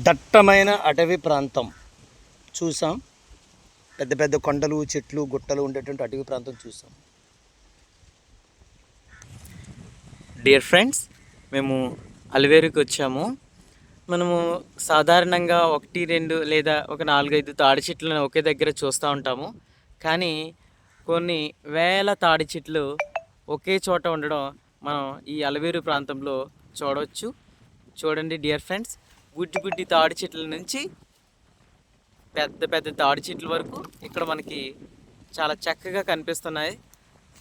దట్టమైన అటవీ ప్రాంతం. చూసాం? పెద్ద పెద్ద కొండలు చెట్లు గుట్టలు ఉండేటువంటి అటవీ ప్రాంతం చూసాం. డియర్ ఫ్రెండ్స్ మేము అలివేరుకి వచ్చాము. మనము సాధారణంగా ఒకటి రెండు లేదా ఒక నాలుగైదు తాడి చెట్లను ఒకే దగ్గర చూస్తూ ఉంటాము. కానీ కొన్ని వేల తాడి చెట్లు ఒకే చోట ఉండడం మనం ఈ అలవేరు ప్రాంతంలో చూడవచ్చు. చూడండి డియర్ ఫ్రెండ్స్ గుడ్డి గుడ్డి తాడి చెట్ల నుంచి పెద్ద పెద్ద తాడి చెట్ల వరకు ఇక్కడ మనకి చాలా చక్కగా కనిపిస్తున్నాయి.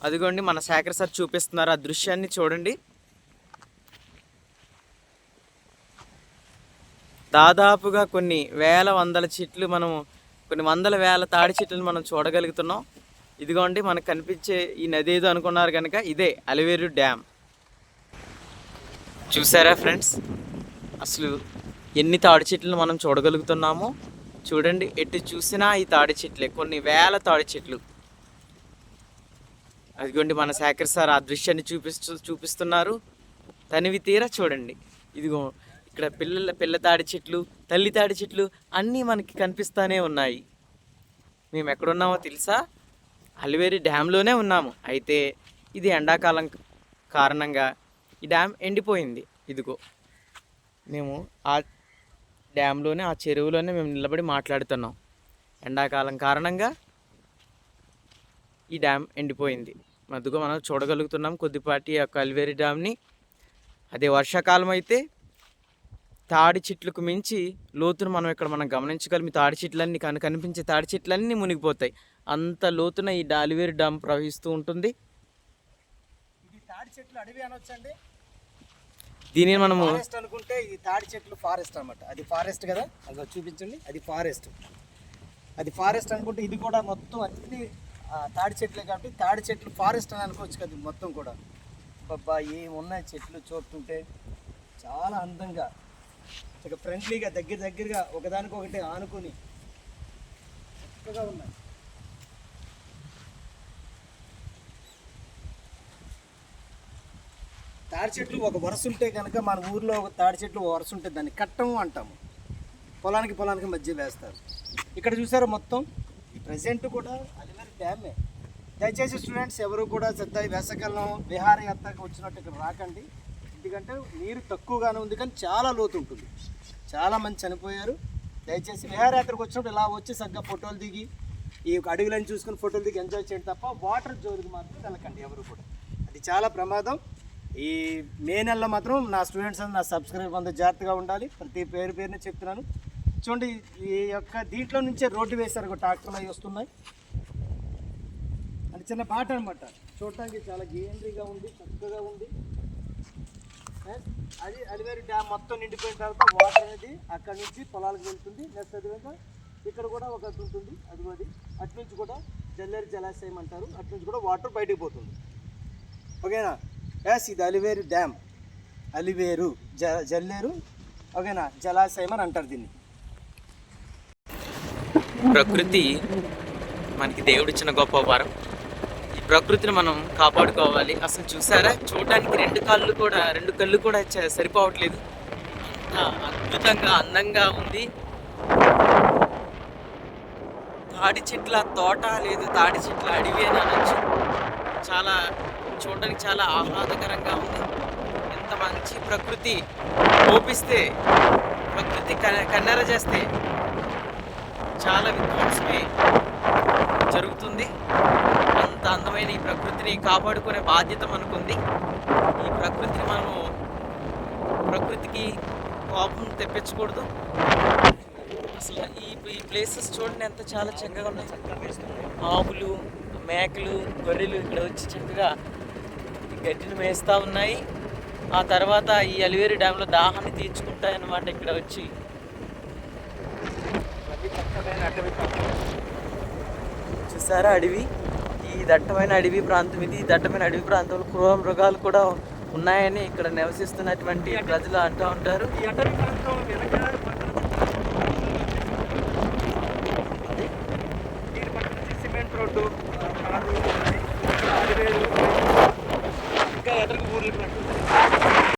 అదిగోండి మన శేఖర్ సార్ చూపిస్తున్నారు ఆ దృశ్యాన్ని చూడండి. దాదాపుగా కొన్ని వేల వందల చెట్లు మనం కొన్ని వందల వేల తాడి చెట్లను మనం చూడగలుగుతున్నాం. ఇదిగోండి మనకు కనిపించే ఈ నది ఏదో అనుకున్నారు కనుక ఇదే అలివేరు డ్యామ్. చూసారా ఫ్రెండ్స్? అసలు ఎన్ని తాడి చెట్లు మనం చూడగలుగుతున్నామో చూడండి ఎటు చూసినా ఈ తాడి చెట్లే. కొన్ని వేల తాడి చెట్లు. అదిగోండి మన శేఖర్ సార్ ఆ దృశ్యాన్ని చూపిస్తూ చూపిస్తున్నారు. తనివి తీరా చూడండి. ఇదిగో ఇక్కడ పిల్లల పిల్ల తాడి చెట్లు తల్లి తాడి చెట్లు అన్నీ మనకి కనిపిస్తూనే ఉన్నాయి. మేము ఎక్కడున్నామో తెలుసా? అలివేరి డ్యాంలోనే ఉన్నాము. అయితే ఇది ఎండాకాలం కారణంగా ఈ డ్యామ్ ఎండిపోయింది. ఇదిగో మేము ఆ డ్యాంలోనే ఆ చెరువులోనే మేము నిలబడి మాట్లాడుతున్నాం. ఎండాకాలం కారణంగా ఈ డ్యామ్ ఎండిపోయింది. మధ్యగా మనం చూడగలుగుతున్నాం కొద్దిపాటి యొక్క అలివేరి డ్యామ్ని. అదే వర్షాకాలం అయితే తాడి చెట్లకు మించి లోతును మనం ఇక్కడ మనం గమనించగలం. ఈ తాడి చెట్లన్నీ కను కనిపించే తాడి చెట్లన్నీ మునిగిపోతాయి. అంత లోతున ఈ డాలివేరి డ్యామ్ ప్రవహిస్తూ ఉంటుంది. ఇది తాడి చెట్లు అడవి అనొచ్చండి. దీనిని మనము ఫారెస్ట్ అనుకుంటే ఈ తాడి చెట్లు ఫారెస్ట్ అనమాట అది ఫారెస్ట్ కదా? అది చూపించండి. అది ఫారెస్ట్. అది ఫారెస్ట్ అనుకుంటే ఇది కూడా మొత్తం అన్ని తాడి చెట్లే కాబట్టి తాడి చెట్లు ఫారెస్ట్ అని అనుకోవచ్చు కదా మొత్తం కూడా. బాబా ఏమున్నాయి చెట్లు చూస్తుంటే? చాలా అందంగా ఇక ఫ్రెండ్లీగా దగ్గర దగ్గరగా ఒకదానికొకటి ఆనుకొని చక్కగా ఉన్నాయి. తాడి చెట్లు ఒక వరుస ఉంటే కనుక మన ఊర్లో ఒక తాడి చెట్లు ఒక వరుస ఉంటే దాన్ని కట్టము అంటాము. పొలానికి పొలానికి మధ్య వేస్తారు. ఇక్కడ చూసారా మొత్తం? ప్రజెంట్ కూడా అలివేరి డ్యామే. దయచేసి స్టూడెంట్స్ ఎవరు కూడా శ్రద్ధ వేసకాలం విహారయాత్రకు వచ్చినట్టు ఇక్కడ రాకండి. ఎందుకంటే నీరు తక్కువగానే ఉంది కానీ చాలా లోతు ఉంటుంది. చాలా మంది చనిపోయారు. దయచేసి విహారయాత్రకు వచ్చినప్పుడు ఇలా వచ్చి సరిగ్గా ఫోటోలు దిగి ఈ అడవులను చూసుకుని ఫోటోలు దిగి ఎంజాయ్ చేయండి తప్ప వాటర్ జోలికి మాత్రం వెళ్ళకండి ఎవరు కూడా. అది చాలా ప్రమాదం. ఈ మే నెలలో మాత్రం నా స్టూడెంట్స్ అందరూ నా సబ్స్క్రైబర్ అందరూ జాగ్రత్తగా ఉండాలి. ప్రతి పేరు పేరునే చెప్తున్నాను. చూడండి ఈ యొక్క దీంట్లో నుంచే రోడ్డు వేశారు ఒక ట్రాక్టర్లు అవి వస్తున్నాయి. అది చిన్న బాట అనమాట చూడటానికి చాలా గ్రీనరీగా ఉంది చక్కగా ఉంది. అది అలివేరి డ్యామ్ మొత్తం నిండిపోయిన తర్వాత వాటర్ అనేది అక్కడి నుంచి పొలాలకు వెళ్తుంది. నెక్స్ట్ అదేవిధంగా ఇక్కడ కూడా ఒకటి ఉంటుంది. అది అది. అటు నుంచి కూడా జల్లేరు జలాశయం అంటారు. అటు నుంచి కూడా వాటర్ బయటికి పోతుంది. ఓకేనా? ఎస్ ఇది అలివేరు డ్యామ్. అలివేరు జ జల్లేరు ఓకేనా? జలాశయం అని అంటారు దీన్ని. ప్రకృతి మనకి దేవుడిచ్చిన గొప్ప వరం. ఈ ప్రకృతిని మనం కాపాడుకోవాలి. అసలు చూసారా? చూడడానికి రెండు కళ్ళు కూడా రెండు కళ్ళు కూడా సరిపోవట్లేదు. అద్భుతంగా అందంగా ఉంది. తాడి చెట్ల తోట లేదు తాడి చెట్ల అడివి అని అనొచ్చు. చాలా చూడడానికి చాలా ఆహ్లాదకరంగా ఉంది. ఎంత మంచి ప్రకృతి కోపిస్తే ప్రకృతి కన్నెర చేస్తే చాలా విధ్వంసమే జరుగుతుంది. అంత అందమైన ఈ ప్రకృతిని కాపాడుకునే బాధ్యత మనకుంది. ఈ ప్రకృతిని మనము ప్రకృతికి కోపం తెప్పించకూడదు. అసలు ఈ ఈ ప్లేసెస్ చూడండి ఎంత చాలా చక్కగా ఉన్నాయి. ఆవులు మేకలు గొర్రెలు ఇక్కడ వచ్చి చక్కగా గడ్డిని మేస్తూ ఉన్నాయి. ఆ తర్వాత ఈ అలివేరు డ్యాంలో దాహాన్ని తీర్చుకుంటాయి అన్నమాట ఇక్కడ వచ్చి. చూసారా అడవి? ఈ దట్టమైన అడవి ప్రాంతం ఇది. ఈ దట్టమైన అడవి ప్రాంతంలో క్రూర మృగాలు కూడా ఉన్నాయని ఇక్కడ నివసిస్తున్నటువంటి ప్రజలు అంటూ ఉంటారు. సిమెంట్ రోడ్డు ఆ, కార్లు ఉన్నాయి. అలివేలు ఉన్నాయి. ఇంకా ఎదురుకు ఊర్లు